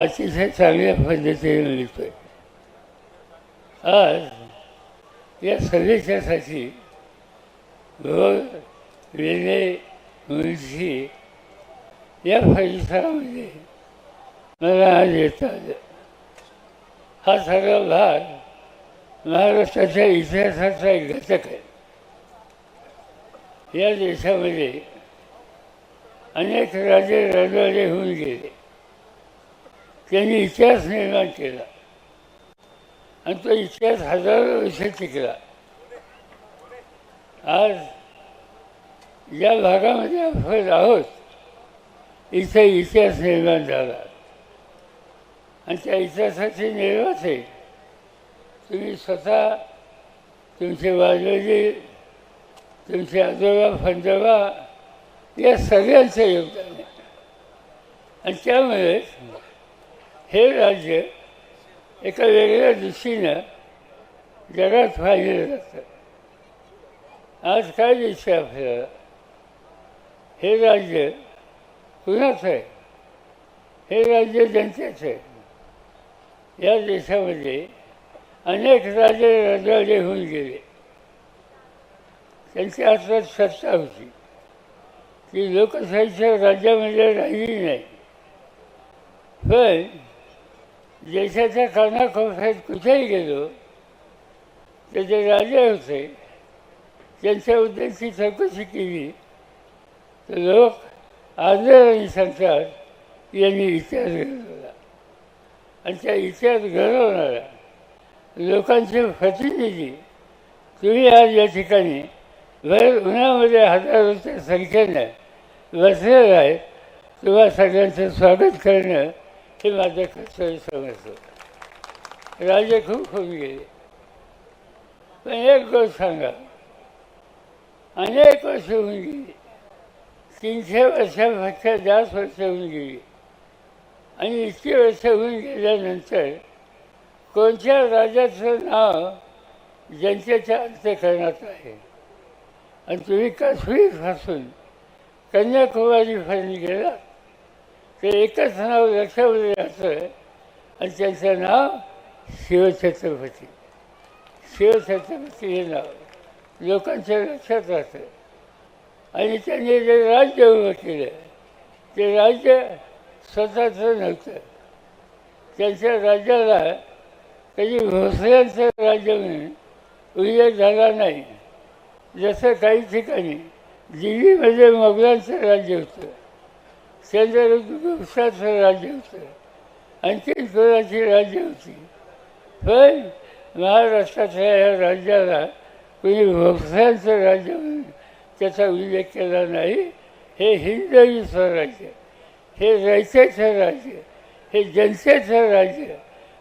अतिशय चांगल्या पद्धतीने मिळतोय आज या सदेशासाठी भोग लेणे मुळशी या परिसरामध्ये मला आज येता आलं हा सगळा भाग महाराष्ट्राच्या इतिहासाचा एक घटक आहे. या देशामध्ये अनेक राजे राजवाडे होऊन गेले. त्यांनी इतिहास निर्माण केला. आणि तो इतिहास हजारो वर्ष टिकला. आज या भागामध्ये आपण आहोत. इथे इतिहास निर्माण झाला. आणि त्या इतिहासाचे निर्माते तुम्ही स्वतः तुमचे वाजवजी तुमचे आजोबा फंजोबा या सगळ्यांचं योगदान आहे. आणि त्यामुळेच हे राज्य एका वेगळ्या दिशेनं जगात पाहिलं जातं. आज काय दिसतं आपल्याला? हे राज्य कुणाचं आहे? हे राज्य जनतेचं आहे. या देशामध्ये अनेक राजे राजवाडे होऊन गेले. त्यांची हातात सत्ता होती ती लोकशाहीच्या राज्यामध्ये राहिली नाही. पण देशाच्या कानाकोपऱ्यात कुठेही गेलो तर जे राजे होते त्यांच्याबद्दलची चौकशी केली. तर लोक आदराने सांगतात यांनी इतिहास घडवला. आणि त्या इतिहास घडवणारा लोकांचे प्रतिनिधी तुम्ही आज या ठिकाणी भर उन्हामध्ये हजारोच्या संख्येनं बसलेलं आहे तुम्हा सगळ्यांचं स्वागत करणं हे माझ्याकडे कर्तव्य राजा राजे खूप होऊन गेले पण एक गोष्ट सांगा. अनेक वर्ष होऊन गेली. तीनशे वर्षापेक्षा जास्त वर्ष होऊन गेली. आणि इतकी वर्ष होऊन गेल्यानंतर कोणत्या राजाचं नाव जनतेच्या अंत्यकरणात आहे? आणि तुम्ही काश्मीरपासून कन्याकुमारीपर्यंत गेला ते एकच नाव लक्षामध्ये राहतं आणि त्यांचं नाव शिवछत्रपती. शिवछत्रपती हे नाव लोकांच्या लक्षात राहतं. आणि त्यांनी जे राज्य उभं केलं ते राज्य स्वतःचं नव्हतं. त्यांच्या राज्याला कधी भोसल्यांचं राज्य म्हणून उल्लेख झाला नाही. जसं काही ठिकाणी दिल्लीमध्ये मोगलांचं राज्य होतं चंद्रगुप्ताचं राज्य होतं. आणखी स्वराची राज्य होती. पण महाराष्ट्राच्या या राज्याला कोणी भोसल्यांचं राज्य म्हणून त्याचा उल्लेख केला नाही. हे हिंदवी स्वराज्य हे रयतेचं राज्य हे जनतेचं राज्य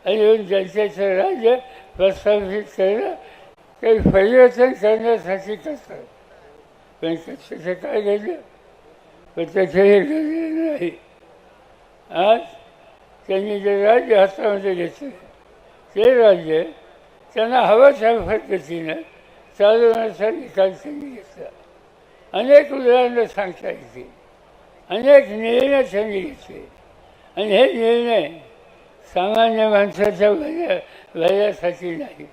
आणि जनतेचं राज्य प्रस्थापित करणं काही परिवर्तन करण्यासाठी करतात. पण त्याचं काय घडलं पण त्याचं हे नाही आज त्यांनी जे राज्य हातामध्ये घेतलं ते राज्य त्यांना हवं त्या पद्धतीनं चालवण्याचा निकाल त्यांनी घेतला अनेक उदाहरणं सांगता येतील अनेक निर्णय त्यांनी घेतले. आणि हे निर्णय सामान्य माणसाच्या भल्या भल्यासाठी नाही.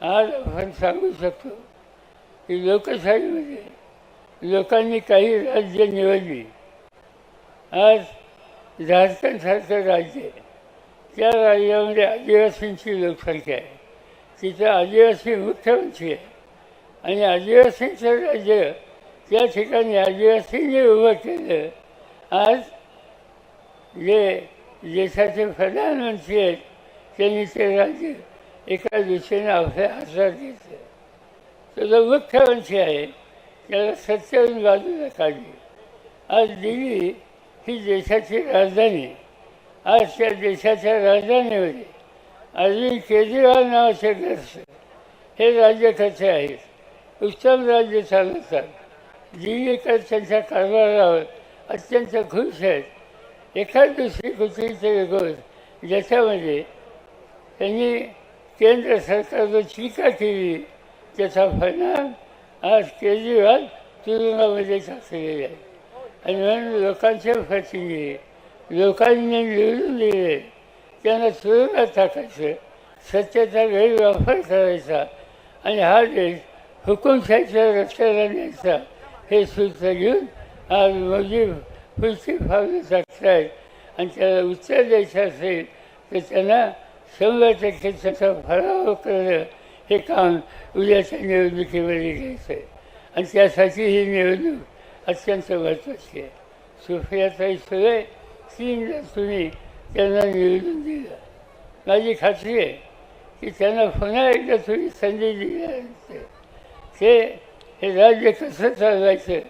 आज आपण सांगू शकतो की लोकशाहीमध्ये लोकांनी काही राज्य निवडली. आज झारखंडसारखं राज्य आहे. त्या राज्यामध्ये आदिवासींची लोकसंख्या आहे. तिथं आदिवासी मुख्यमंत्री आहे. आणि आदिवासींचं राज्य त्या ठिकाणी आदिवासींनी उभं केलं. आज जे देशाचे प्रधानमंत्री आहेत त्यांनी ते राज्य एका दिशेने आपल्या हातात घेतलं. तो जो मुख्यमंत्री आहे त्याला सत्तेवरून बाजूला काढली आज दिल्ली ही देशाची राजधानी. आज त्या देशाच्या राजधानीमध्ये अरविंद केजरीवाल नावाचे ग्रस्त हे राज्यकर्ते आहेत उत्तम राज्य चालवतात दिल्लीकर त्यांच्या कारभारावर अत्यंत खुश आहेत. एखाद दुसरी कुठलीतरी गोष्ट ज्याच्यामध्ये त्यांनी केंद्र सरकारवर टीका केली त्याचा परिणाम आज केजरीवाल तुरुंगामध्ये टाकलेले आहे आणि म्हणून लोकांचे प्रतिनिधी लोकांनी निवडून दिले. त्यांना तुरुंगात टाकायचं. सत्तेचा गैरवापर करायचा. आणि हा देश हुकुमशाहीच्या रस्त्याला न्यायचा. हे सूत्र घेऊन आज मोदी पुढची पावलं टाकतायत. आणि त्याला उत्तर द्यायचं असेल तर त्यांना शंभर टक्के त्याचा फराव करणं हे काम उद्याच्या निवडणुकीमध्ये घ्यायचं आहे. आणि त्यासाठी ही निवडणूक अत्यंत महत्त्वाची आहे. सुप्रियाताई सुळे तीनदा तुम्ही त्यांना निवडून दिलं. माझी खात्री आहे की त्यांना पुन्हा एकदा तुम्ही संधी दिल्यानंतर ते हे राज्य कसं चालवायचं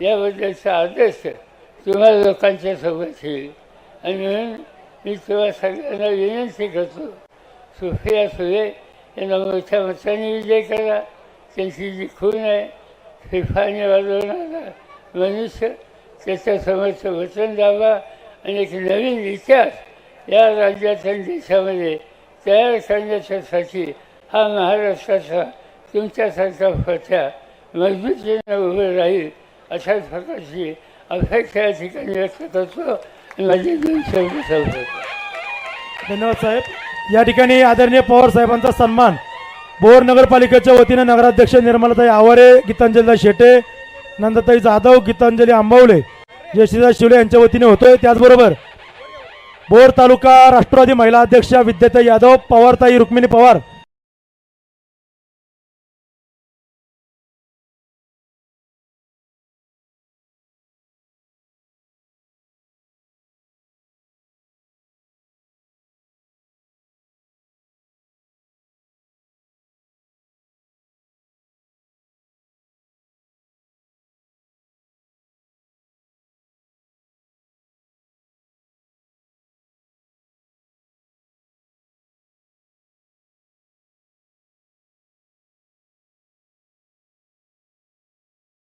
याबद्दलचा आदर्श तुम्हा लोकांच्या सोबत येईल आणि म्हणून मी तुम्हा सगळ्यांना विनंती करतो सुफिया सुळे त्यांना मोठ्या मताने विजय करा त्यांची जी खून आहे फिफाने वाजवणारा मनुष्य त्याच्यासमोरचं वचन द्यावा आणि एक नवीन इतिहास या राज्याच्या आणि देशामध्ये तयार करण्याच्यासाठी हा महाराष्ट्राचा तुमच्यासारखा फत्या मजबूतीने उभं राहील अशाच प्रकारची अपेक्षा या ठिकाणी व्यक्त करतो माझे दोन शब्द धन्यवाद साहेब या ठिकाणी आदरणीय पवार साहेबांचा सन्मान. बोर नगरपालिकेच्या वतीने नगराध्यक्ष निर्मलाताई आवारे गीतांजलीताई शेटे नंदताई जाधव गीतांजली आंबवले जयश्रीदास शिवले यांच्या वतीने होतोय. त्याचबरोबर बोर तालुका राष्ट्रवादी महिला अध्यक्षा विद्याताई यादव पवारताई रुक्मिणी पवार